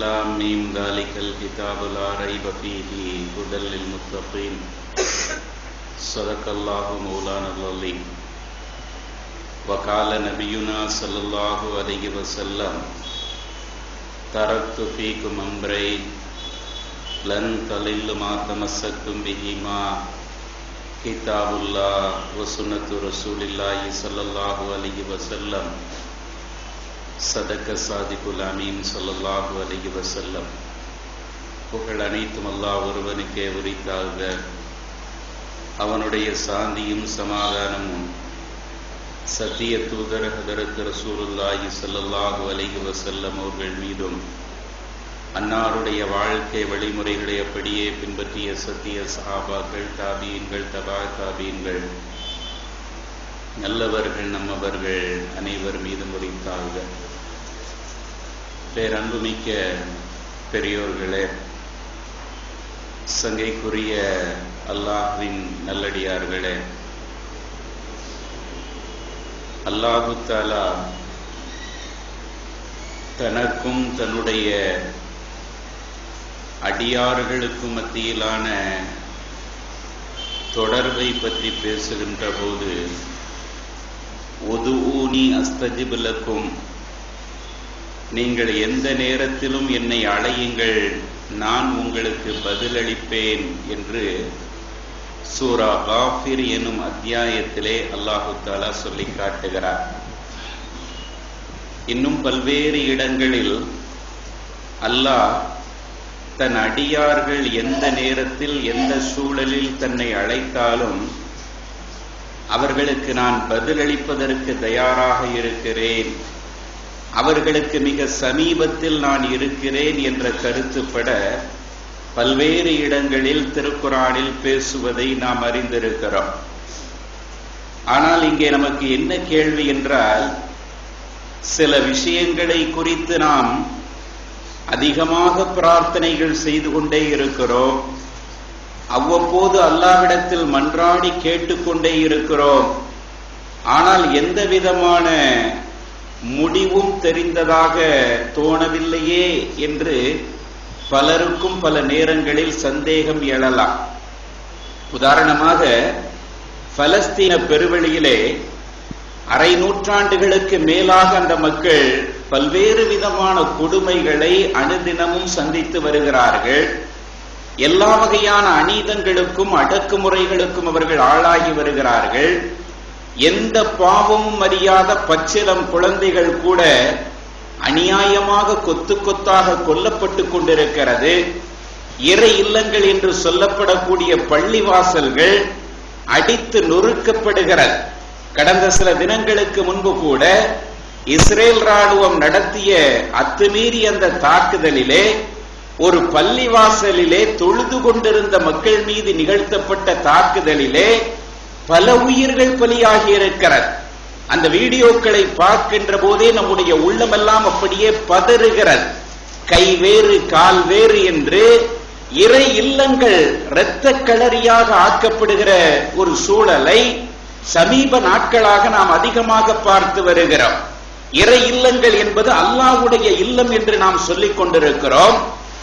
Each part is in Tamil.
لام میم ذالک الکتاب لا ریب فیہ ھدی للمتقین. صدق اللہ مولانا العلیم وقال نبینا صلی اللہ علیہ وسلم، ترکت فیکم امرین، لن تلل ما تمسکتم بهما کتاب اللہ و سنت رسول اللہ صلی اللہ علیہ وسلم. சதக்க சாதிக்குல் அமீன் சொல்லல்லாஹு அலைஹி வசல்லம் புகழ் அனைத்தும் அல்லாஹ் ஒருவனுக்கே உரித்தாக அவனுடைய சாந்தியும் சமாதானமும் சத்திய தூதர் ஹதரத் ரசூலுல்லாஹி ஸல்லல்லாஹு அலைஹி வஸல்லம் அவர்கள் மீதும் அன்னாருடைய வாழ்க்கை வழிமுறைகளை அப்படியே பின்பற்றிய சத்திய சஹாபாக்கள் தாபீன்கள் தபா தாபீன்கள் நல்லவர்கள் நம்மவர்கள் அனைவர் மீதும் உரித்தாக பேரன்புமிக்க பெரியோர்களே சங்கைக்குரிய அல்லாஹின் நல்லடியார்களே அல்லாஹு தாலா தனக்கும் தன்னுடைய அடியார்களுக்கும் மத்தியிலான தொடர்பை பற்றி பேசுகின்ற போது ஒதுஊனி அஸ்தஜிபுலக்கும் நீங்கள் எந்த நேரத்திலும் என்னை அழையுங்கள் நான் உங்களுக்கு பதிலளிப்பேன் என்று சூரா காஃபிர் எனும் அத்தியாயத்திலே அல்லாஹு தாலா சொல்லி காட்டுகிறார். இன்னும் பல்வேறு இடங்களில் அல்லாஹ் தன் அடியார்கள் எந்த நேரத்தில் எந்த சூழலில் தன்னை அழைத்தாலும் அவர்களுக்கு நான் பதிலளிப்பதற்கு தயாராக இருக்கிறேன். அவர்களுக்கு மிக சமீபத்தில் நான் இருக்கிறேன் என்ற கருத்துப்பட பல்வேறு இடங்களில் திருக்குறானில் பேசுவதை நாம் அறிந்திருக்கிறோம். ஆனால் இங்கே நமக்கு என்ன கேள்வி என்றால் சில விஷயங்களை குறித்து நாம் அதிகமாக பிரார்த்தனைகள் செய்து கொண்டே இருக்கிறோம். அவ்வப்போது அல்லாவிடத்தில் மன்றாடி கேட்டுக்கொண்டே இருக்கிறோம். ஆனால் எந்த விதமான முடிவும் தெரிந்ததாக தோணவில்லையே என்று பலருக்கும் பல நேரங்களில் சந்தேகம் எழலாம். உதாரணமாக பலஸ்தீன பெருவெளியிலே அரை நூற்றாண்டுகளுக்கு மேலாக அந்த மக்கள் பல்வேறு விதமான கொடுமைகளை அனுதினமும் சந்தித்து வருகிறார்கள். எல்லா வகையான அநீதங்களுக்கும் அடக்குமுறைகளுக்கும் அவர்கள் ஆளாகி வருகிறார்கள். எந்த பாவமும் அறியாத பச்சிலம் குழந்தைகள் கூட அநியாயமாக கொத்து கொத்தாக கொல்லப்பட்டு கொண்டிருக்கிறது. இறை இல்லங்கள் என்று சொல்லப்படக்கூடிய பள்ளிவாசல்கள் அடித்து நொறுக்கப்படுகிறது. கடந்த சில தினங்களுக்கு முன்பு கூட இஸ்ரேல் ராணுவம் நடத்திய அத்துமீறி அந்த தாக்குதலிலே ஒரு பள்ளிவாசலிலே தொழுது கொண்டிருந்த மக்கள் மீது நிகழ்த்தப்பட்ட தாக்குதலிலே பல உயிர்கள் பலியாகி இருக்கிறது அந்த வீடியோக்களை பார்க்கின்ற போதே நம்முடைய உள்ளமெல்லாம் அப்படியே பதறுகிறது. கை வேறு கால் வேறு என்று இறை இல்லங்கள் இரத்த களரியாக ஆக்கப்படுகிற ஒரு சூழலை சமீப நாட்களாக நாம் அதிகமாக பார்த்து வருகிறோம். இறை இல்லங்கள் என்பது அல்லாஹுடைய இல்லம் என்று நாம் சொல்லிக் கொண்டிருக்கிறோம்.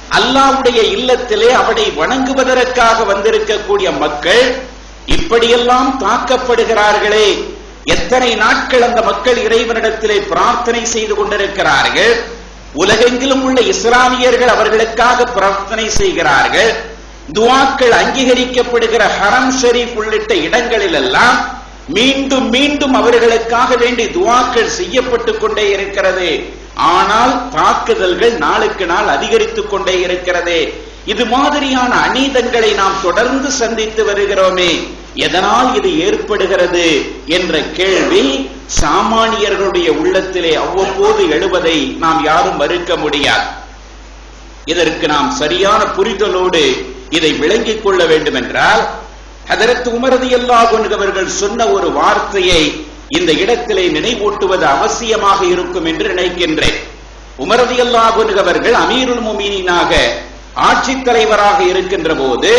அல்லாவுடைய இல்லத்திலே அவனை வணங்குவதற்காக வந்திருக்கக்கூடிய மக்கள் இப்படியெல்லாம் தாக்கப்படுகிறார்களே. எத்தனை நாட்கள் அந்த மக்கள் இறைவனிடத்திலே பிரார்த்தனை செய்து கொண்டிருக்கிறார்கள்? உலகெங்கிலும் உள்ள இஸ்லாமியர்கள் அவர்களுக்காக பிரார்த்தனை செய்கிறார்கள். துவாக்கள் அங்கீகரிக்கப்படுகிற ஹரம் ஷரீப் உள்ளிட்ட இடங்களில் எல்லாம் மீண்டும் மீண்டும் அவர்களுக்காக வேண்டி துவாக்கள் செய்யப்பட்டு கொண்டே இருக்கிறது. ஆனால் தாக்குதல்கள் நாளுக்கு நாள் அதிகரித்துக் கொண்டே இருக்கிறது. இது மாதிரியான அநீதங்களை நாம் தொடர்ந்து சந்தித்து வருகிறோமே. எதனால் இது ஏற்படுகிறது என்ற கேள்வி சாமானியர்களுடைய உள்ளத்திலே அவ்வப்போது எழுவதை நாம் யாரும் மறுக்க முடியாது. இதற்கு நாம் சரியான புரிதலோடு இதை விளங்கிக் கொள்ள வேண்டும் என்றால் அதற்கு உமரது அவர்கள் சொன்ன ஒரு வார்த்தையை இந்த இடத்திலே நினைவூட்டுவது அவசியமாக இருக்கும் என்று நினைக்கின்றேன். உமரதி அவர்கள் அமீருல் முமீனாக ஆட்சி தலைவராக இருக்கின்ற போது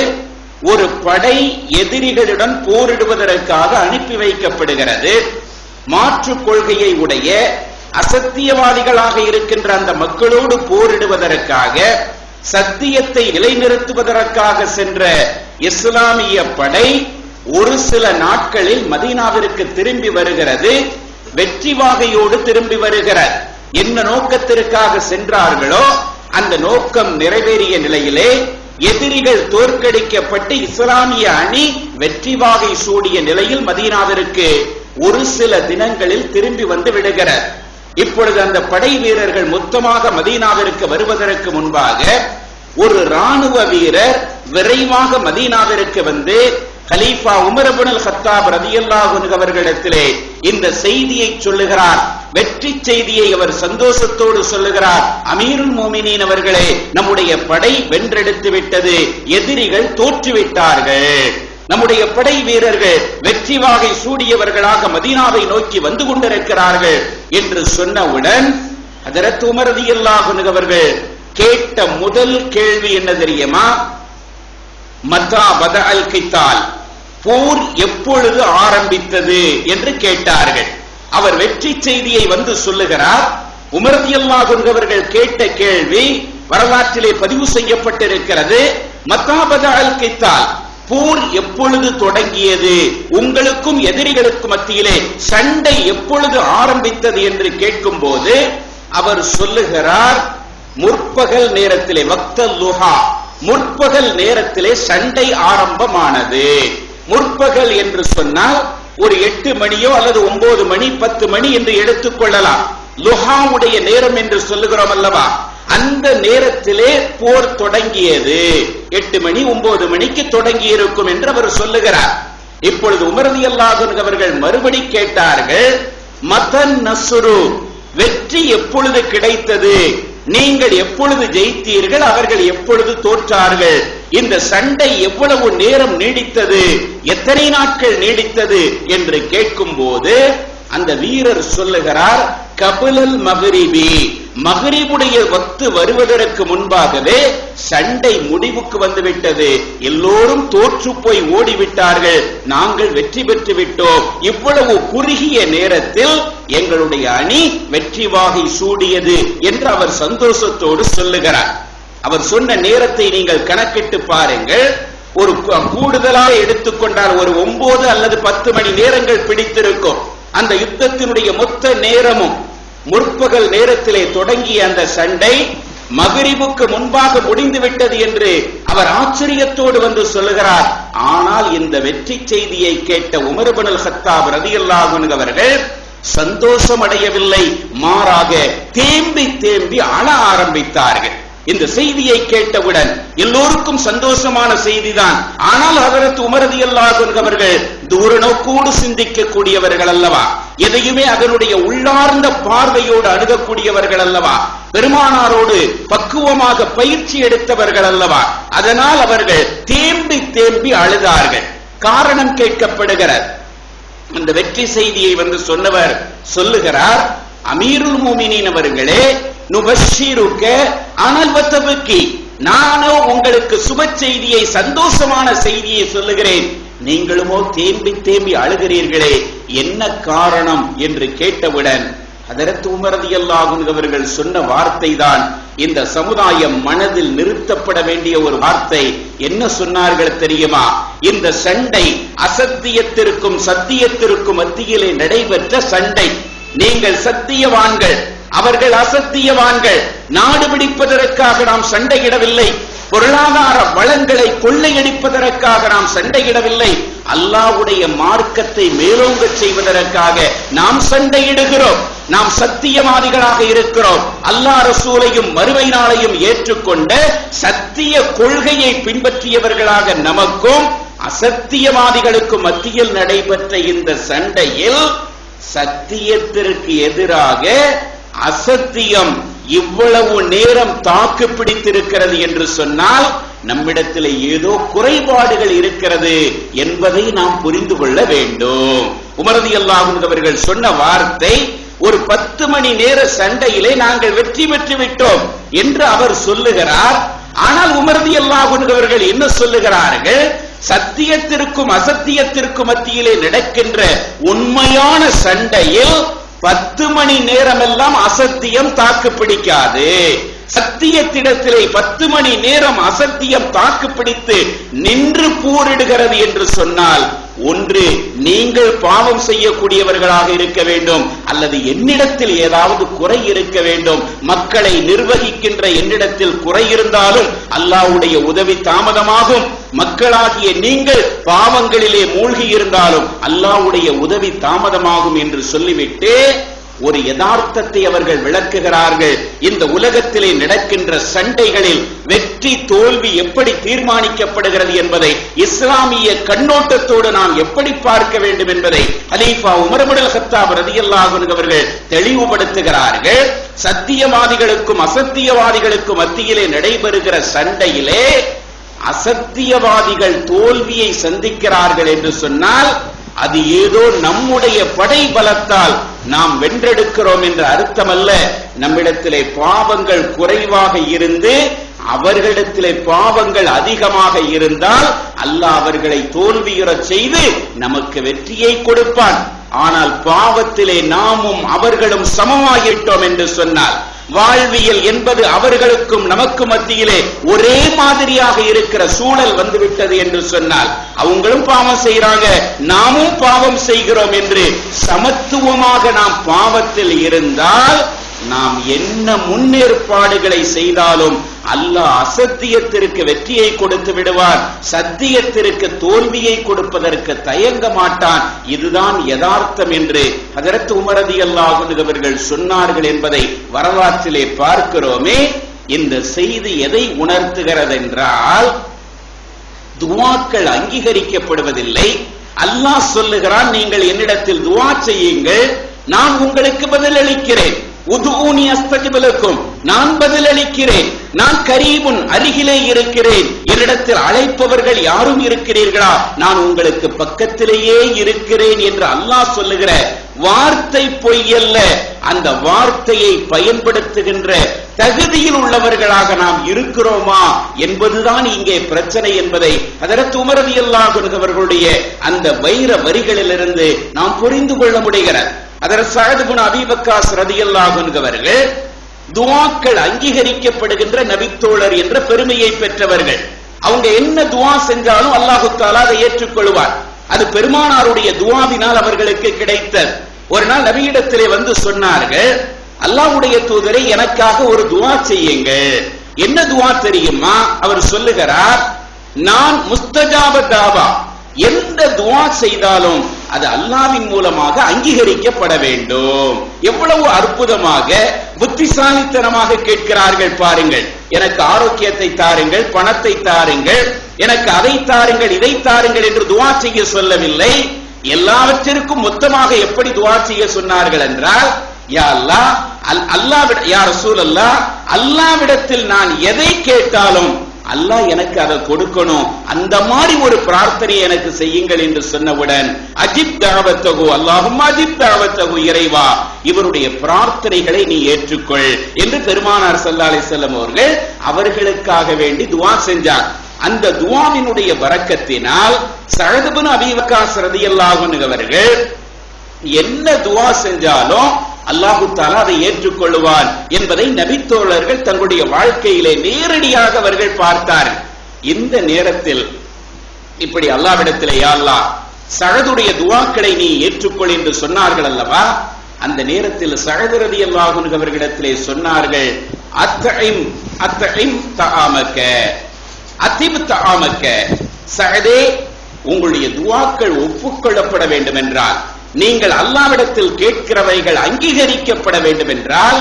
ஒரு படை எதிரிகளுடன் போரிடுவதற்காக அனுப்பி வைக்கப்படுகிறது. மாற்று கொள்கையை உடைய அசத்தியவாதிகளாக இருக்கின்ற அந்த மக்களோடு போரிடுவதற்காக சத்தியத்தை நிலைநிறுத்துவதற்காக சென்ற இஸ்லாமிய படை ஒரு சில நாட்களில் மதீனாவிற்கு திரும்பி வருகிறது வெற்றி வாகையோடு திரும்பி வருகிறார். என்ன நோக்கத்திற்காக சென்றார்களோ அந்த நோக்கம் நிறைவேறிய நிலையிலே எதிரிகள் தோற்கடிக்கப்பட்டு இஸ்லாமிய அணி வெற்றி வாகை சூடிய நிலையில் மதீனாவிற்கு ஒரு சில தினங்களில் திரும்பி வந்து விடுகிறார். இப்பொழுது அந்த படை வீரர்கள் மொத்தமாக மதீனாவிற்கு வருவதற்கு முன்பாக ஒரு ராணுவ வீரர் விரைவாக மதீனாவிற்கு வந்து கலீஃபா உமரபுனல் ஹத்தாப் ரதியல்லாஹு அவர்களிடத்திலே இந்த செய்தியை சொல்லுகிறார். வெற்றி செய்தியை அவர் சந்தோஷத்தோடு சொல்லுகிறார். அமீருல் மோமினின் அவர்களே நம்முடைய படை வென்றெடுத்து விட்டது எதிரிகள் தோற்றுவிட்டார்கள். நம்முடைய படை வீரர்கள் வெற்றி வாகை சூடியவர்களாக மதீனாவை நோக்கி வந்து கொண்டிருக்கிறார்கள் என்று சொன்னவுடன் அதரத் உமரதி அவர்கள் கேட்ட முதல் கேள்வி என்ன தெரியுமா? மத்தா பத அல் கித்தால். போர் எப்பொழுது ஆரம்பித்தது என்று கேட்டார்கள். அவர் வெற்றி செய்தியை வந்து சொல்லுகிறார். உமரதி கேட்ட கேள்வி வரலாற்றிலே பதிவு செய்யப்பட்டிருக்கிறது. மத்தாபத அல் கித்தால் போர் எப்பொழுது தொடங்கியது? உங்களுக்கும் எதிரிகளுக்கும் மத்தியிலே சண்டை எப்பொழுது ஆரம்பித்தது என்று கேட்கும் போது அவர் சொல்லுகிறார் முற்பகல் நேரத்திலே வக்தல் லுஹா முற்பகல் நேரத்திலே சண்டை ஆரம்பமானது. முற்பகல் என்று சொன்னால் ஒரு எட்டு மணியோ அல்லது ஒன்பது மணி பத்து மணி என்று எடுத்துக்கொள்ளலாம் லுஹாவுடைய நேரம் என்று சொல்லுகிறோம் அல்லவா? அந்த நேரத்திலே போர் தொடங்கியது. எட்டு மணி ஒன்பது மணிக்கு தொடங்கி இருக்கும் என்று அவர் சொல்லுகிறார். இப்பொழுது உமரதி அவர்கள் மறுபடி கேட்டார்கள் மதன் நசுரு வெற்றி எப்பொழுது கிடைத்தது? நீங்கள் எப்பொழுது ஜெயித்தீர்கள் அவர்கள் எப்பொழுது தோற்றார்கள்? இந்த சண்டை எவ்வளவு நேரம் நீடித்தது எத்தனை நாட்கள் நீடித்தது என்று கேட்கும் போது அந்த வீரர் சொல்லுகிறார் கபிலல் மகரிபி மகரிபுடைய வத்து வருவதற்கு முன்பாகவே சண்டை முடிவுக்கு வந்துவிட்டது. எல்லோரும் தோற்று போய் ஓடிவிட்டார்கள். நாங்கள் வெற்றி பெற்று விட்டோம் இவ்வளவு குறுகிய நேரத்தில் எங்களுடைய அணி வெற்றி வாகை சூடியது என்று அவர் சந்தோஷத்தோடு சொல்லுகிறார். அவர் சொன்ன நேரத்தை நீங்கள் கணக்கிட்டு பாருங்கள். ஒரு கூடுதலாக எடுத்துக்கொண்டால் ஒரு ஒன்பது அல்லது பத்து மணி நேரங்கள் பிடித்திருக்கும். அந்த யுத்தத்தினுடைய மொத்த நேரமும் முற்பகல் நேரத்திலே தொடங்கிய அந்த சண்டை மகிரிவுக்கு முன்பாக முடிந்து விட்டது என்று அவர் ஆச்சரியத்தோடு வந்து சொல்லுகிறார். ஆனால் இந்த வெற்றி செய்தியை கேட்ட உமர்பனல் ஹத்தாப் ரதியல்லாஹு அவர்கள் சந்தோஷம் அடையவில்லை மாறாக தேம்பி தேம்பி அழ ஆரம்பித்தார்கள். இந்த செய்தியை கேட்டவுடன் எல்லோருக்கும் சந்தோஷமான செய்திதான். ஆனால் அதற்கு உமரதி அவர்கள் தூர நோக்கோடு சிந்திக்கக்கூடியவர்கள் அல்லவா? எதையுமே அதனுடைய உள்ளார்ந்த பார்வையோடு அணுகக்கூடியவர்கள் அல்லவா? பெருமானாரோடு பக்குவமாக பயிற்சி எடுத்தவர்கள் அல்லவா? அதனால் அவர்கள் தேம்பி தேம்பி அழுதார்கள். காரணம் கேட்கப்படுகிறார். அந்த வெற்றி செய்தியை வந்து சொன்னவர் சொல்லுகிறார் அமீருல் மோமினின் அவர்களே நுபஷீருக்க நானோ உங்களுக்கு சுப செய்தியை சந்தோஷமான செய்தியை சொல்லுகிறேன். நீங்களுமோ தேம்பி தேம்பி அழுகிறீர்களே என்ன காரணம் என்று கேட்டவுடன் அதற்கு உமரதி அவர்கள் சொன்ன வார்த்தை தான் இந்த சமுதாயம் மனதில் நிறுத்தப்பட வேண்டிய ஒரு வார்த்தை. என்ன சொன்னார்கள் தெரியுமா? இந்த சண்டை அசத்தியத்திற்கும் சத்தியத்திற்கும் மத்தியிலே நடைபெற்ற சண்டை. நீங்கள் சத்தியவான்கள் அவர்கள் அசத்தியவான்கள். நாடு பிடிப்பதற்காக நாம் சண்டையிடவில்லை. பொருளாதார வளங்களை கொள்ளையடிப்பதற்காக நாம் சண்டையிடவில்லை. அல்லாவுடைய மார்க்கத்தை மேலோங்க செய்வதற்காக நாம் சண்டையிடுகிறோம். நாம் சத்தியவாதிகளாக இருக்கிறோம். அல்லா ரசூலையும் மறுமை நாளையும் ஏற்றுக்கொண்ட சத்திய கொள்கையை பின்பற்றியவர்களாக நமக்கும் அசத்தியவாதிகளுக்கும் மத்தியில் நடைபெற்ற இந்த சண்டையில் சத்தியத்திற்கு எதிராக அசத்தியம் இவ்வளவு நேரம் தாக்கு பிடித்திருக்கிறது என்று சொன்னால் நம்மிடத்தில் ஏதோ குறைபாடுகள் இருக்கிறது என்பதை நாம் புரிந்து கொள்ள வேண்டும். உமரதி அவர்கள் சொன்ன வார்த்தை ஒரு பத்து மணி நேர சண்டையிலே நாங்கள் வெற்றி பெற்று விட்டோம் என்று அவர் சொல்லுகிறார். ஆனால் உமரதி அவர்கள் என்ன சொல்லுகிறார்கள்? சத்தியத்திற்கும் அசத்தியத்திற்கும் மத்தியிலே நடக்கின்ற உண்மையான சண்டையில் பத்து மணி நேரம் எல்லாம் அசத்தியம் தாக்கு பிடிக்காது சத்தியத்திடத்திலே பத்து மணி நேரம் அசத்தியம் தாக்கு பிடித்து நின்று போரிடுகிறது என்று சொன்னால் ஒன்று நீங்கள் பாவம் செய்யக்கூடியவர்களாக இருக்க வேண்டும். அல்லது என்னிடத்தில் ஏதாவது குறை இருக்க வேண்டும். மக்களை நிர்வகிக்கின்ற என்னிடத்தில் குறை இருந்தாலும் அல்லாஹ்வுடைய உதவி தாமதமாகும். மக்களாகிய நீங்கள் பாவங்களிலே மூழ்கி இருந்தாலும் அல்லாவுடைய உதவி தாமதமாகும் என்று சொல்லிவிட்டு ஒரு யதார்த்தத்தை அவர்கள் விளக்குகிறார்கள். இந்த உலகத்திலே நடக்கின்ற சண்டைகளில் வெற்றி தோல்வி எப்படி தீர்மானிக்கப்படுகிறது என்பதை இஸ்லாமிய கண்ணோட்டத்தோடு நாம் எப்படி பார்க்க வேண்டும் என்பதை ஹலீஃபா உமரமுடல் ஹத்தாப் ரதியல்லாஹன் அவர்கள் தெளிவுபடுத்துகிறார்கள். சத்தியவாதிகளுக்கும் அசத்தியவாதிகளுக்கும் மத்தியிலே நடைபெறுகிற சண்டையிலே அசத்தியவாதிகள் தோல்வியை சந்திக்கிறார்கள் என்று சொன்னால் அது ஏதோ நம்முடைய படை பலத்தால் நாம் வென்றெடுக்கிறோம் என்ற அர்த்தமல்ல. நம்மிடத்திலே பாவங்கள் குறைவாக இருந்து அவர்களிடத்திலே பாவங்கள் அதிகமாக இருந்தால் அல்லாஹ் அவர்களை தோல்வியுறச் செய்து நமக்கு வெற்றியை கொடுப்பான். ஆனால் பாவத்திலே நாமும் அவர்களும் சமமாகிட்டோம் என்று சொன்னால் வாழ்வியல் என்பது அவர்களுக்கும் நமக்கு மத்தியிலே ஒரே மாதிரியாக இருக்கிற சூழல் வந்துவிட்டது என்று சொன்னால் அவங்களும் பாவம் செய்யறாங்க நாமும் பாவம் செய்கிறோம் என்று சமத்துவமாக நாம் பாவத்தில் இருந்தால் நாம் என்ன முன்னேற்பாடுகளை செய்தாலும் அல்லாஹ் அசத்தியத்திற்கு வெற்றியை கொடுத்து விடுவார் சத்தியத்திற்கு தோல்வியை கொடுப்பதற்கு தயங்க மாட்டான். இதுதான் யதார்த்தம் என்று ஹதரத் உமரதி அல்லாஹர்கள் சொன்னார்கள் என்பதை வரலாற்றிலே பார்க்கிறோமே. இந்த செய்தி எதை உணர்த்துகிறது என்றால் துவாக்கள் அங்கீகரிக்கப்படுவதில்லை. அல்லாஹ் சொல்லுகிறான் நீங்கள் என்னிடத்தில் துவா செய்யுங்கள் நான் உங்களுக்கு பதிலளிக்கிறேன். உதுஊனி அஸ்தகிபலக்கும். நான் பதிலளிக்கிறேன். நான் கரீபுன் அருகிலே இருக்கிறேன். என்னிடத்தில் அழைப்பவர்கள் யாரும் இருக்கிறீர்களா? நான் உங்களுக்கு பக்கத்திலேயே இருக்கிறேன் என்று அல்லாஹ் சொல்லுகிற வார்த்தை பொய்யல்ல அந்த வார்த்தையை பயன்படுத்துகின்ற தகுதியில் உள்ளவர்களாக நாம் இருக்கிறோமா என்பதுதான் இங்கே பிரச்சனை என்பதை அதற்கு உமரவியல்லாக அவர்களுடைய அந்த வைர வரிகளிலிருந்து நாம் புரிந்து கொள்ள முடிகிறது. அதற்கு சாயதுகுண அபிபக்காஸ் ரதியல்லாகுன்கவர்கள் துவாக்கள் அங்கீகரிக்கப்படுகின்ற நபித்தோழர் என்ற பெருமையை பெற்றவர்கள். அவங்க என்ன துவா செஞ்சாலும் அல்லாஹு தாலா அதை ஏற்றுக்கொள்வார். அது பெருமானாருடைய துவாவினால் அவர்களுக்கு கிடைத்தது. ஒரு நாள் நபியிடத்திலே வந்து சொன்னார்கள் அல்லாஹ்வுடைய தூதரை எனக்காக ஒரு துவா செய்யுங்க என்ன துவா தெரியுமா? அவர் சொல்லுகிறார் நான் முஸ்தஜாப தாவா எந்த துவா செய்தாலும் அது அல்லாவின் மூலமாக அங்கீகரிக்கப்பட வேண்டும். எவ்வளவு அற்புதமாக புத்திசாலித்தனமாக கேட்கிறார்கள் பாருங்கள். எனக்கு ஆரோக்கியத்தை தாருங்கள் பணத்தை தாருங்கள் எனக்கு அதை தாருங்கள் இதை தாருங்கள் என்று துவா செய்ய சொல்லவில்லை. எல்லாவற்றிற்கும் மொத்தமாக எப்படி துவா செய்ய சொன்னார்கள் என்றால் யா அல்லாஹ் அல் அல்லாஹ் யா அல்லாஹ் அல்லாவிடத்தில் நான் எதை கேட்டாலும் அல்லாஹ் எனக்கு அதை கொடுக்கணும். அந்த மாதிரி ஒரு பிரார்த்தனை எனக்கு செய்யுங்கள் என்று சொன்னவுடன் அஜித் தாவத்தகு அல்லாஹும் அஜித் தாவத்தகு இறைவா இவருடைய பிரார்த்தனைகளை நீ ஏற்றுக்கொள் என்று பெருமானார் சல்லா அலிசல்லம் அவர்கள் அவர்களுக்காக வேண்டி துவா செஞ்சார். அந்த துவாவினுடைய வரக்கத்தினால் சரதுபன் அபிவகாஸ் ரதியல்லாகும் அவர்கள் என்ன துவா செஞ்சாலும் அல்லாஹு தாலா அதை ஏற்றுக்கொள்வான் என்பதை நபித்தோழர்கள் தங்களுடைய வாழ்க்கையிலே நேரடியாக அவர்கள் பார்த்தார். இந்த நேரத்தில் இப்படி அல்லாவிடத்திலே யாழ்லா அல்லாஹ் சழதுடைய துவாக்களை நீ ஏற்றுக்கொள் என்று சொன்னார்கள் அல்லவா? அந்த நேரத்தில் சழதுரதி அல்லாஹுன் அவர்களிடத்திலே சொன்னார்கள் அத்தஇம் அத்தஇம் தாமக்க அதிப் தாமக்க சகதே உங்களுடைய துவாக்கள் ஒப்புக்கொள்ளப்பட வேண்டும் என்றார் நீங்கள் அல்லாவிடத்தில் கேட்கிறவைகள் அங்கீகரிக்கப்பட வேண்டும் என்றால்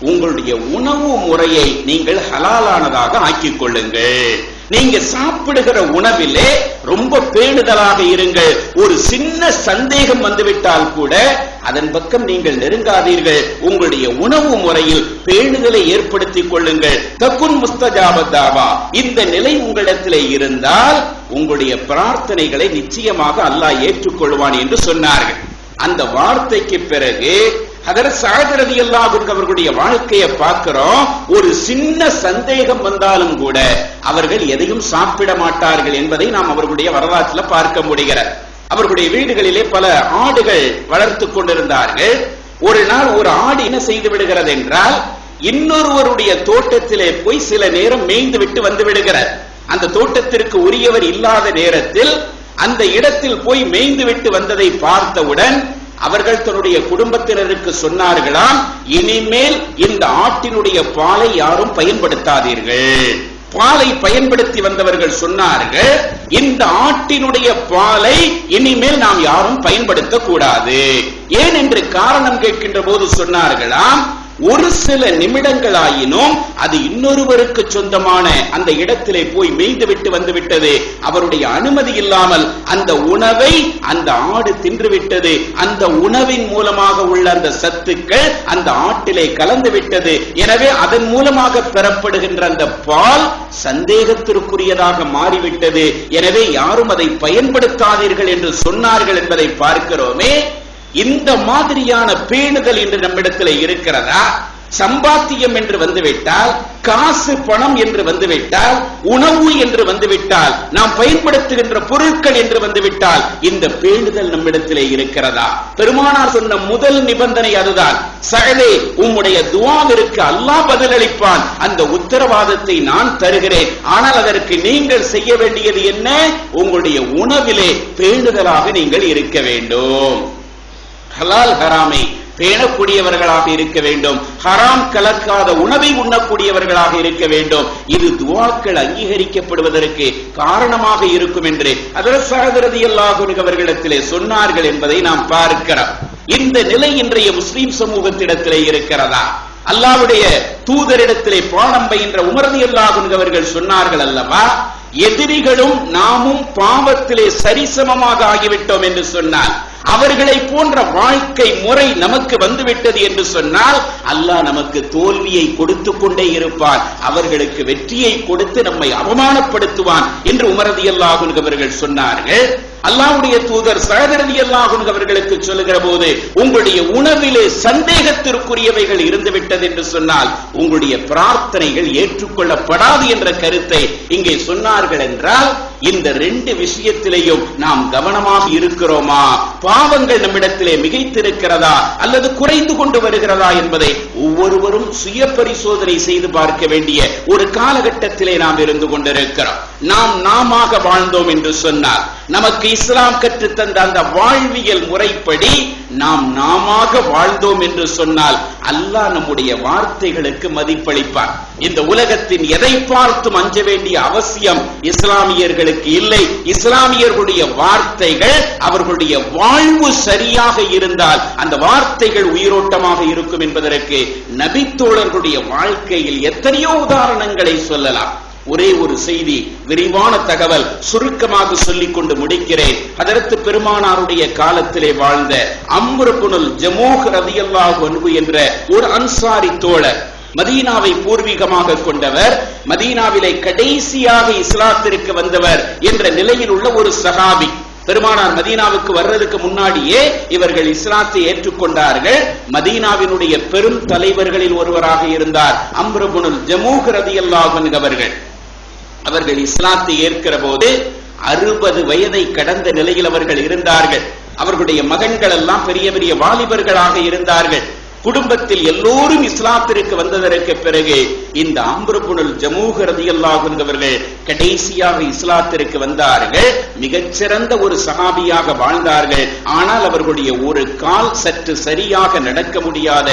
உங்களுடைய உணவு முறையை நீங்கள் ஹலாலானதாக ஆக்கிக் கொள்ளுங்கள். நீங்க சாப்பிடுகிற உணவிலே ரொம்ப பேணுதலாக இருங்கள். ஒரு சின்ன சந்தேகம் வந்துவிட்டால் கூட அதன் பக்கம் நீங்கள் நெருங்காதீர்கள். உங்களுடைய உணவு முறையில் பேணுதலை ஏற்படுத்திக் கொள்ளுங்கள். தக்குன் முஸ்தஜாபத்தாவா. இந்த நிலை உங்களிடத்திலே இருந்தால் உங்களுடைய பிரார்த்தனைகளை நிச்சயமாக அல்லாஹ் ஏற்றுக்கொள்வான் என்று சொன்னார்கள். அந்த வார்த்தைக்கு பிறகு அதர் சாகரதி அல்லாஹ் அவர்களுடைய வாழ்க்கையை பார்க்கிறோம். ஒரு சின்ன சந்தேகம் வந்தாலும் கூட அவர்கள் எதையும் சாப்பிட மாட்டார்கள் என்பதை நாம் அவர்களுடைய வரலாற்றில் பார்க்க முடிகிறது. அவர்களுடைய வீடுகளிலே பல ஆடுகள் வளர்த்து கொண்டிருந்தார்கள். ஒரு நாள் ஒரு ஆடு என்ன செய்து விடுகிறது என்றால் இன்னொருவருடைய தோட்டத்திலே போய் சில நேரம் மேய்ந்து விட்டு வந்து விடுகிறார் அந்த தோட்டத்திற்கு உரியவர் இல்லாத நேரத்தில் அந்த இடத்தில் போய் மேய்ந்து விட்டு வந்ததை பார்த்தவுடன் அவர்கள் தன்னுடைய குடும்பத்தினருக்கு சொன்னார்களாம் இனிமேல் இந்த ஆட்டினுடைய பாலை யாரும் பயன்படுத்தாதீர்கள். பாலை பயன்படுத்தி வந்தவர்கள் சொன்னார்கள் இந்த ஆட்டினுடைய பாலை இனிமேல் நாம் யாரும் பயன்படுத்த கூடாது ஏன் என்று காரணம் கேட்கின்ற போது சொன்னார்களாம் ஒரு சில நிமிடங்களாயினும் அது இன்னொருவருக்கு சொந்தமான அந்த இடத்திலே போய் மேய்ந்து விட்டு வந்து விட்டது அவருடைய அனுமதி இல்லாமல் அந்த உணவை அந்த ஆடு தின்று விட்டது அந்த உணவின் மூலமாக உள்ள அந்த சத்துக்கள் அந்த ஆட்டிலே கலந்து விட்டது எனவே அதன் மூலமாக பெறப்படுகின்ற அந்த பால் சந்தேகத்திற்குரியதாக மாறிவிட்டது. எனவே யாரும் அதை பயன்படுத்தாதீர்கள் என்று சொன்னார்கள் என்பதை பார்க்கிறோமே. இந்த மாதிரியான பேணுதல் என்று நம்மிடத்தில் இருக்கிறதா? சம்பாத்தியம் என்று வந்துவிட்டால் காசு பணம் என்று வந்துவிட்டால் உணவு என்று வந்துவிட்டால் நாம் பயன்படுத்துகின்ற பொருட்கள் என்று வந்துவிட்டால் இந்த பேணுதல் நம்மிடத்திலே இருக்கிறதா? பெருமானார் சொன்ன முதல் நிபந்தனை அதுதான். சகலே உம்முடைய துவாவிற்கு அல்லாஹ் பதிலளிப்பான். அந்த உத்தரவாதத்தை நான் தருகிறேன். ஆனால் அதற்கு நீங்கள் செய்ய வேண்டியது என்ன? உங்களுடைய உணவிலே பேணுதலாக நீங்கள் இருக்க வேண்டும். ஹலால் ஹராமை பேணக்கூடியவர்களாக இருக்க வேண்டும். ஹராம் கலக்காத உணவை உண்ணக்கூடியவர்களாக இருக்க வேண்டும். இது துவாக்கள் அங்கீகரிக்கப்படுவதற்கு காரணமாக இருக்கும் என்று அதர் சகதரதி அவர்களிடத்திலே சொன்னார்கள் என்பதை நாம் பார்க்கிறோம். இந்த நிலை இன்றைய முஸ்லிம் சமூகத்திடத்திலே இருக்கிறதா? அல்லாவுடைய தூதரிடத்திலே பாடம் பயின்ற உமரதி அல்லாஹ் சொன்னார்கள் அல்லவா? எதிரிகளும் நாமும் பாவத்திலே சரிசமமாக ஆகிவிட்டோம் என்று சொன்னார் அவர்களை போன்ற வாழ்க்கை முறை நமக்கு வந்துவிட்டது என்று சொன்னால் அல்லாஹ் நமக்கு தோல்வியை கொடுத்து கொண்டே இருப்பான். அவர்களுக்கு வெற்றியை கொடுத்து நம்மை அவமானப்படுத்துவான் என்று உமரதி அல்லாஹுன் அவர்கள் சொன்னார்கள். அல்லாவுடைய தூதர் சகதரதி அல்லாஹுன் அவர்களுக்கு சொல்லுகிற போது உங்களுடைய உணவிலே சந்தேகத்திற்குரியவைகள் இருந்துவிட்டது என்று சொன்னால் உங்களுடைய பிரார்த்தனைகள் ஏற்றுக்கொள்ளப்படாது என்ற கருத்தை இங்கே சொன்னார்கள் என்றால் இந்த ரெண்டு விஷயத்திலேயும் நாம் கவனமாக இருக்கிறோமா? பாவங்கள் நம்மிடத்திலே மிகைத்திருக்கிறதா? அல்லது குறைந்து கொண்டு வருகிறதா என்பதை ஒவ்வொருவரும் சுய பரிசோதனை செய்து பார்க்க வேண்டிய ஒரு காலகட்டத்திலே நாம் இருந்து கொண்டிருக்கிறோம். நாம் நாம வாழ்ந்தோம் என்று சொன்னார் நமக்கு இஸ்லாம் கற்றுத்தந்த அந்த வாழ்வியல் முறைப்படி நாம் நாம வாழ்ந்தோம் என்று சொன்னால் அல்லாஹ் நம்முடைய வார்த்தைகளுக்கு மதிப்பளிப்பார். இந்த உலகத்தின் எதை பார்த்தும் அஞ்ச வேண்டிய அவசியம் இஸ்லாமியர்களுக்கு இல்லை. இஸ்லாமியர்களுடைய வார்த்தைகள் அவர்களுடைய வாழ்வு சரியாக இருந்தால் அந்த வார்த்தைகள் உயிரோட்டமாக இருக்கும் என்பதற்கு நபித்தோழர்களுடைய வாழ்க்கையில் எத்தனையோ உதாரணங்களை சொல்லலாம். ஒரே ஒரு செய்தி விரிவான தகவல் சுருக்கமாக சொல்லிக் கொண்டு முடிக்கிறேன். அதற்கு பெருமானாருடைய காலத்திலே வாழ்ந்த அம்ருபுனுல் ஜமூஹ் ரதியல்லாஹு அன்பு என்ற ஒரு அன்சாரி தோழர் மதீனாவை பூர்வீகமாக கொண்டவர் மதீனாவிலே கடைசியாக இஸ்லாத்திற்கு வந்தவர் என்ற நிலையில் உள்ள ஒரு சகாபி பெருமானார் மதீனாவுக்கு வர்றதுக்கு முன்னாடியே இவர்கள் இஸ்லாத்தை ஏற்றுக்கொண்டார்கள். மதீனாவினுடைய பெரும் தலைவர்களில் ஒருவராக இருந்தார் அம்ருபுனுல் ஜமூஹ் ரதியல்லாஹு அவர்கள். அவர்கள் இஸ்லாத்தை ஏற்கிற போது அறுபது வயதை கடந்த நிலையில் அவர்கள் இருந்தார்கள். அவர்களுடைய மகன்கள் எல்லாம் பெரிய பெரிய வாலிபர்களாக இருந்தார்கள். குடும்பத்தில் எல்லோரும் இஸ்லாத்திற்கு வந்ததற்கு பிறகு இந்த ஆம்பரப்புணல் ஜமூக ரதியல்லாகுன்றவர்கள் கடைசியாக இஸ்லாத்திற்கு வந்தார்கள். மிகச்சிறந்த ஒரு சகாபியாக வாழ்ந்தார்கள். ஆனால் அவர்களுடைய ஒரு கால் சற்று சரியாக நடக்க முடியாத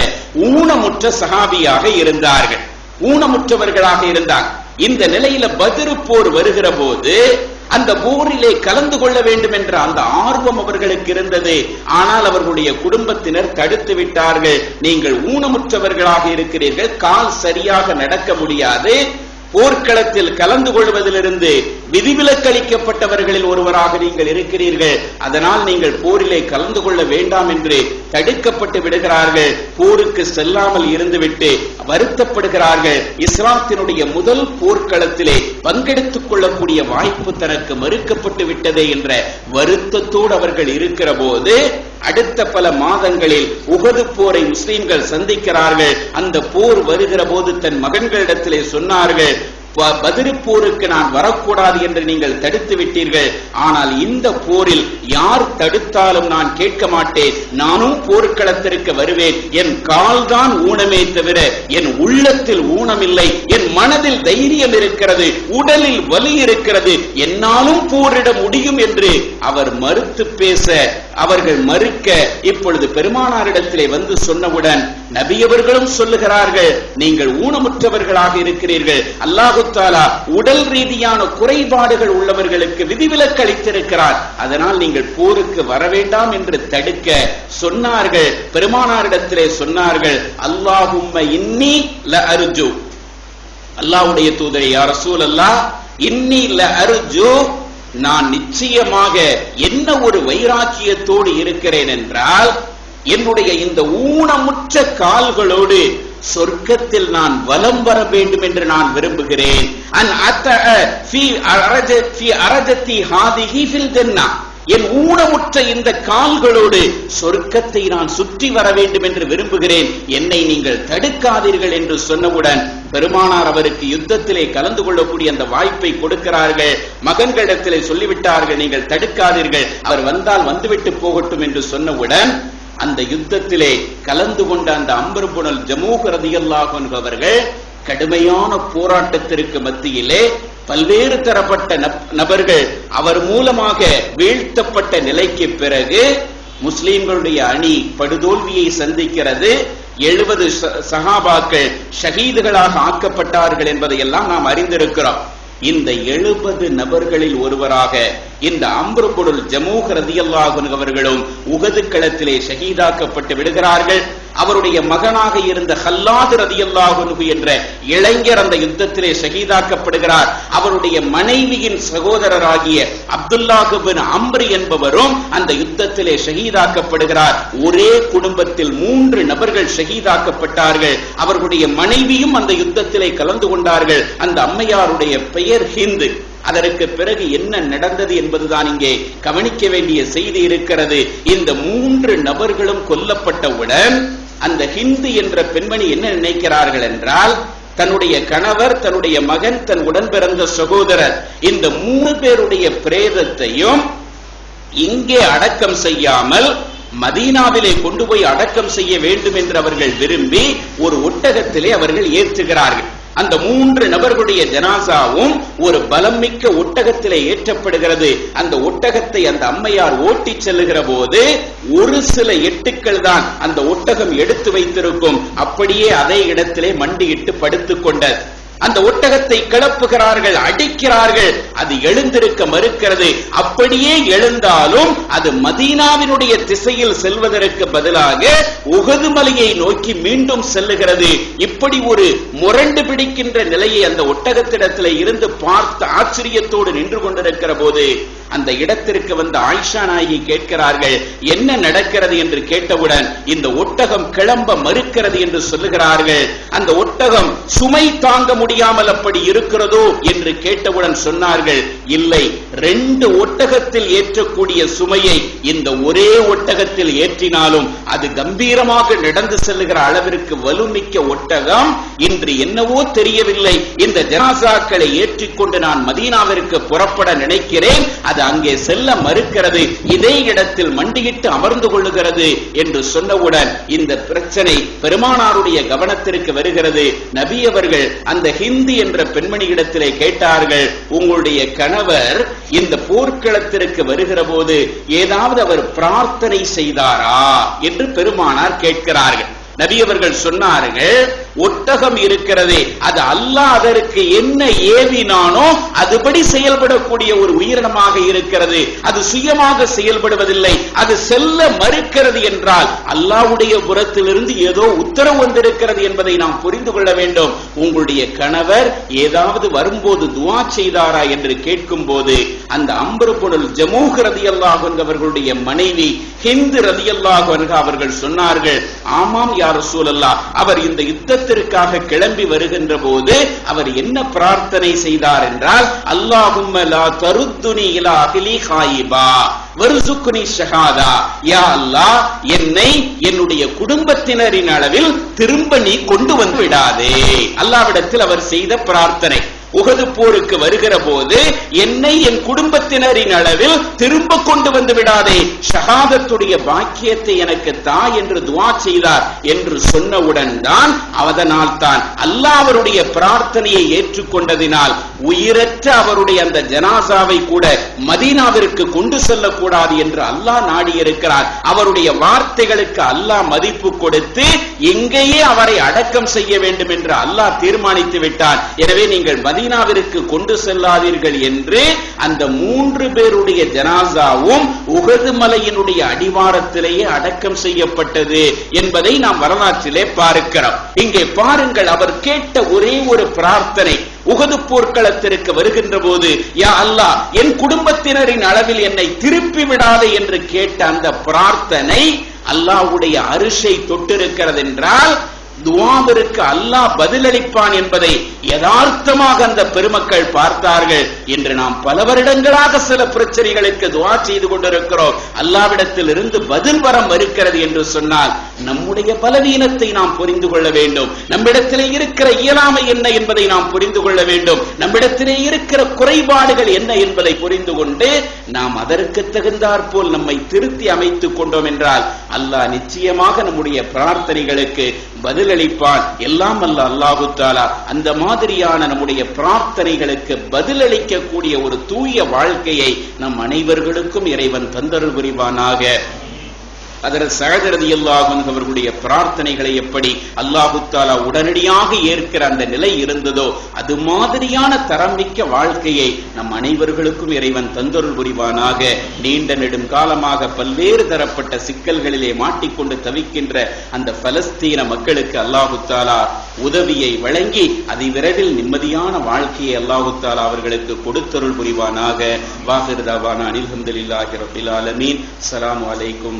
ஊனமுற்ற சகாபியாக இருந்தார்கள். ஊனமுற்றவர்களாக இருந்தார்கள் இந்த நிலையில பதிரு போர் வருகிற போது அந்த போரிலே கலந்து கொள்ள வேண்டும் என்ற அந்த ஆர்வம் அவர்களுக்கு இருந்தது. ஆனால் அவர்களுடைய குடும்பத்தினர் தடுத்து விட்டார்கள். நீங்கள் ஊனமுற்றவர்களாக இருக்கிறீர்கள். கால் சரியாக நடக்க முடியாது. போர்க்களத்தில் கலந்து கொள்வதிலிருந்து விதிவிலக்களிக்கப்பட்டவர்களில் ஒருவராக நீங்கள் இருக்கிறீர்கள். அதனால் நீங்கள் போரிலே கலந்து கொள்ள வேண்டாம் என்று தடுக்கப்பட்டு விடுகிறார்கள். போருக்கு செல்லாமல் இருந்துவிட்டு வருத்தப்படுகிறார்கள். இஸ்லாத்தினுடைய முதல் போர்க்களத்திலே பங்கெடுத்துக் கொள்ளக்கூடிய வாய்ப்பு தனக்கு மறுக்கப்பட்டு விட்டதே என்ற வருத்தத்தோடு அவர்கள் இருக்கிற போது அடுத்த பல மாதங்களில் உகது போரை முஸ்லிம்கள் சந்திக்கிறார்கள். அந்த போர் வருகிற போது தன் மகன்களிடத்திலே சொன்னார்கள் பதிரு போருக்கு நான் வரக்கூடாது என்று நீங்கள் தடுத்து விட்டீர்கள். ஆனால் இந்த போரில் யார் தடுத்தாலும் நான் கேட்க மாட்டேன். நானும் போர்க்களத்திற்கு வருவேன். என் கால்தான் ஊனமே தவிர என் உள்ளத்தில் ஊனமில்லை. என் மனதில் தைரியம் இருக்கிறது. உடலில் வலி இருக்கிறது. என்னாலும் போரிட முடியும் என்று அவர் மறுத்து பேச அவர்கள் மறுக்க இப்பொழுது பெருமானாரிடத்திலே வந்து சொன்னவுடன் நபியவர்களும் சொல்லுகிறார்கள் நீங்கள் ஊனமுற்றவர்களாக இருக்கிறீர்கள். அல்லாஹ் தாலா உடல் ரீதியான குறைபாடுகள் உள்ளவர்களுக்கு விதிவிலக்கு அளித்திருக்கிறார் அதனால் நீங்கள் போருக்கு வர வேண்டாம் என்று தடுக்க சொன்னார்கள். பெருமானாரிடத்திலே சொன்னார்கள் அல்லாஹும்ம இன்னி ல அருஜு அல்லாஹ்வுடைய தூதரை யார் ரசூல் அல்லாஹ் இன்னி ல அருஜு நான் நிச்சயமாக என்ன ஒரு வைராக்கியத்தோடு இருக்கிறேன் என்றால் என்னுடைய இந்த ஊனமுற்ற கால்களோடு சொர்க்கத்தில் நான் வலம் வர வேண்டும் என்று நான் விரும்புகிறேன். என் ஊனமுற்ற இந்த கால்களோடு சொர்க்கத்தை நான் சுற்றி வர வேண்டும் என்று விரும்புகிறேன். என்னை நீங்கள் தடுக்காதீர்கள் என்று சொன்னவுடன் பெருமானார் அவருக்கு யுத்தத்திலே கலந்து கொள்ளக்கூடிய அந்த வாய்ப்பை கொடுக்கிறார்கள். மகன்களிடத்திலே சொல்லிவிட்டார்கள் நீங்கள் தடுக்காதீர்கள். அவர் வந்தால் வந்துவிட்டு போகட்டும் என்று சொன்னவுடன் அந்த யுத்தத்திலே கலந்து கொண்ட அந்த அம்பருபுணல் ஜமூக ரதியல்லாஹு என்பவர்கள் கடுமையான போராட்டத்திற்கு மத்தியிலே பல்வேறு தரப்பட்ட நபர்கள் அவர் மூலமாக வீழ்த்தப்பட்ட நிலைக்கு பிறகு முஸ்லிம்களுடைய அணி படுதோல்வியை சந்திக்கிறது. எழுபது சகாபாக்கள் ஷஹீதுகளாக ஆக்கப்பட்டார்கள் என்பதையெல்லாம் நாம் அறிந்திருக்கிறோம். இந்த எழுபது நபர்களில் ஒருவராக இந்த அம்பருபொருள் ஜமூக ரதியல்லாகுன் அவர்களும் உகது களத்திலே ஷகீதாக்கப்பட்டு விடுகிறார்கள். அவருடைய மகனாக இருந்த ஹல்லாது ரதியல்லாஹு என்ற இளைஞர் அந்த யுத்தத்திலே சகிதாக்கப்படுகிறார் அவருடைய மனைவியின் சகோதரராகிய அப்துல்லாஹுபின் அம்ரி என்பவரும் அந்த யுத்தத்திலே ஷஹீதாக்கப்படுகிறார். ஒரே குடும்பத்தில் மூன்று நபர்கள் ஷஹீதாக்கப்பட்டார்கள். அவர்களுடைய மனைவியும் அந்த யுத்தத்திலே கலந்து கொண்டார்கள். அந்த அம்மையாருடைய பெயர் ஹிந்து. அதற்கு பிறகு என்ன நடந்தது என்பதுதான் இங்கே கவனிக்க வேண்டிய செய்தி இருக்கிறது. இந்த மூன்று நபர்களும் கொல்லப்பட்டவுடன் அந்த ஹிந்து என்ற பெண்மணி என்ன நினைக்கிறார்கள் என்றால் தன்னுடைய கணவர் தன்னுடைய மகன் தன் உடன் பிறந்த சகோதரர் இந்த மூணு பேருடைய பிரேதத்தையும் இங்கே அடக்கம் செய்யாமல் மதீனாவிலே கொண்டு போய் அடக்கம் செய்ய வேண்டும் என்று அவர்கள் விரும்பி ஒரு ஒட்டகத்திலே அவர்கள் ஏற்றுகிறார்கள். அந்த மூன்று நபர்களுடைய ஜனாசாவும் ஒரு பலம் மிக்க ஒட்டகத்திலே ஏற்றப்படுகிறது. அந்த ஒட்டகத்தை அந்த அம்மையார் ஓட்டிச் செல்லுகிற போது ஒரு சில எட்டுக்கள் தான் அந்த ஒட்டகம் எடுத்து வைத்திருக்கும். அப்படியே அதே இடத்திலே மண்டியிட்டு படுத்துக் கொண்டது. அந்த ஒட்டகத்தை கிளப்புகிறார்கள் அடிக்கிறார்கள் அது எழுந்திருக்க மறுக்கிறது. அப்படியே எழுந்தாலும் அது மதீனாவினுடைய திசையில் செல்வதற்கு பதிலாக உகது மலையை நோக்கி மீண்டும் செல்லுகிறது. இப்படி ஒரு முரண்டு பிடிக்கின்ற நிலையை அந்த ஒட்டகத்திடத்தில் இருந்து பார்த்து ஆச்சரியத்தோடு நின்று கொண்டிருக்கிற போது அந்த இடத்திற்கு வந்த ஆயிஷா நாயகி கேட்கிறார்கள் என்ன நடக்கிறது? என்று கேட்டவுடன் இந்த ஒட்டகம் கிளம்ப மறுக்கிறது என்று சொல்லுகிறார்கள். அந்த ஒட்டகம் சுமை தாங்க முடியாமல் அப்படி இருக்கிறதோ? என்று கேட்டவுடன் சொன்னார்கள் இல்லை ரெண்டு ஒட்டகத்தில் ஏற்றக்கூடிய சுமையை இந்த ஒரே ஒட்டகத்தில் ஏற்றினாலும் அது கம்பீரமாக நடந்து செல்லுகிற அளவிற்கு வலுமிக்க ஒட்டகம் இன்று என்னவோ தெரியவில்லை. இந்த ஜனாசாக்களை ஏற்றிக்கொண்டு நான் மதீனாவிற்கு புறப்பட நினைக்கிறேன். அது அங்கே செல்ல மறுக்கிறது இதே இடத்தில் மண்டியிட்டு அமர்ந்து கொள்ளுகிறது என்று சொன்னவுடன் இந்த பிரச்சனை பெருமானாருடைய கவனத்திற்கு வருகிறது. நபி அவர்கள் அந்த ஹிந்தி என்ற பெண்மணியிடத்திலே கேட்டார்கள் உங்களுடைய கணவர் இந்த போர்க்களத்திற்கு வருகிற போது ஏதாவது அவர் பிரார்த்தனை செய்தாரா? என்று பெருமானார் கேட்கிறார்கள். நபி அவர்கள் சொன்னார்கள் ஒட்டகம் இருக்கிறது அது அல்லாஹ் அதற்கு என்ன ஏவினானோ அதுபடி செயல்படக்கூடிய ஒரு உயிரினமாக இருக்கிறது. அது சுயமாக செயல்படுவதில்லை. அது செல்ல மறுக்கிறது என்றால் அல்லாவுடைய புறத்திலிருந்து ஏதோ உத்தரவு வந்திருக்கிறது என்பதை நாம் புரிந்து கொள்ள வேண்டும். உங்களுடைய கணவர் ஏதாவது வரும்போது துவா செய்தாரா என்று கேட்கும் போது அந்த அம்பரு பொருள் ஜமூக ரதியல்லாஹு அவர்களுடைய மனைவி ஹிந்து ரதி அல்லாஹ் அவர்கள் சொன்னார்கள் ஆமாம் யார் சூழல்லா அவர் இந்த யுத்த யுத்தத்திற்காக கிளம்பி வருகின்ற போது அவர் என்ன பிரார்த்தனை செய்தார் என்றால் அல்லாஹும்ம தருத்துனி இலா அஹ்லி ஹாயிபா. வருசுக்குனி ஷஹாதா. யா அல்லாஹ் என்னை என்னுடைய குடும்பத்தினரின் அளவில் திரும்ப நீ கொண்டு வந்து விடாதே. அல்லாவிடத்தில் அவர் செய்த பிரார்த்தனை. உகது போருக்கு வருகிற போது என்னை என் குடும்பத்தினரின் அளவில் திரும்ப கொண்டு வந்து விடாதே. ஷஹாதத்துடைய பாக்கியத்தை எனக்கு தா என்று துவா செய்தார் என்று சொன்னவுடன் தான் அதனால் தான் அல்லாவருடைய பிரார்த்தனையை ஏற்றுக்கொண்டதினால் உயிரற்ற அவருடைய அந்த ஜனாசாவை கூட மதீனாவிற்கு கொண்டு செல்லக்கூடாது என்று அல்லாஹ் நாடியிருக்கிறார். அவருடைய வார்த்தைகளுக்கு அல்லாஹ் மதிப்பு கொடுத்து எங்கேயே அவரை அடக்கம் செய்ய வேண்டும் என்று அல்லாஹ் தீர்மானித்து விட்டார் எனவே நீங்கள் மதீனாவிற்கு கொண்டு செல்லாதீர்கள் என்று அந்த மூன்று பேருடைய ஜனாசாவும் உகது மலையினுடைய அடிவாரத்திலேயே அடக்கம் செய்யப்பட்டது என்பதை நாம் வரலாற்றிலே பார்க்கிறோம். இங்கே பாருங்கள் அவர் கேட்ட ஒரே ஒரு பிரார்த்தனை. உகது போர்க்களத்திற்கு வருகின்ற போது யா அல்லாஹ் என் குடும்பத்தினரின் அளவில் என்னை திருப்பி விடாதே என்று கேட்ட அந்த பிரார்த்தனை அல்லாஹ்வுடைய அரிசை தொட்டிருக்கிறது என்றால் துவாவிற்கு அல்லாஹ் பதிலளிப்பான் என்பதை யதார்த்தமாக அந்த பெருமக்கள் பார்த்தார்கள் என்று நாம் பல வருடங்களாக சில பிரச்சனைகளுக்கு துவா செய்து கொண்டிருக்கிறோம். அல்லாவிடத்தில் இருந்து பதில் வர மறுக்கிறது என்று சொன்னால் நம்முடைய பலவீனத்தை நாம் புரிந்து கொள்ள வேண்டும். நம்மிடத்திலே இருக்கிற இயலாமை என்ன என்பதை நாம் புரிந்து கொள்ள வேண்டும். நம்மிடத்திலே இருக்கிற குறைபாடுகள் என்ன என்பதை புரிந்து கொண்டு நாம் அதற்கு தகுந்தாற் போல் நம்மை திருத்தி அமைத்துக் கொண்டோம் என்றால் அல்லாஹ் நிச்சயமாக நம்முடைய பிரார்த்தனைகளுக்கு பதிலளிப்பான். எல்லாம் அல்ல அல்லாஹு தாலா அந்த மாதிரியான நம்முடைய பிரார்த்தனைகளுக்கு பதிலளிக்கக்கூடிய ஒரு தூய வாழ்க்கையை நம் அனைவர்களுக்கும் இறைவன் தந்தருள் புரிவானாக. அதற்கு சகதரதி அல்லாஹன் அவர்களுடைய பிரார்த்தனைகளை எப்படி அல்லாஹு தாலா உடனடியாக ஏற்கிற அந்த நிலை இருந்ததோ அது மாதிரியான தரம் மிக்க வாழ்க்கையை நம் அனைவர்களுக்கும் இறைவன் தந்தொருள் புரிவானாக. நீண்ட நெடும் காலமாக பல்வேறு தரப்பட்ட சிக்கல்களிலே மாட்டிக்கொண்டு தவிக்கின்ற அந்த பலஸ்தீன மக்களுக்கு அல்லாஹு தாலா உதவியை வழங்கி அதை விரைவில் நிம்மதியான வாழ்க்கையை அல்லாஹு தாலா அவர்களுக்கு கொடுத்தருள் புரிவானாக. வாகிருதாவான அனில் ரபில் ஆலமீன். அஸ்ஸலாமு அலைக்கும்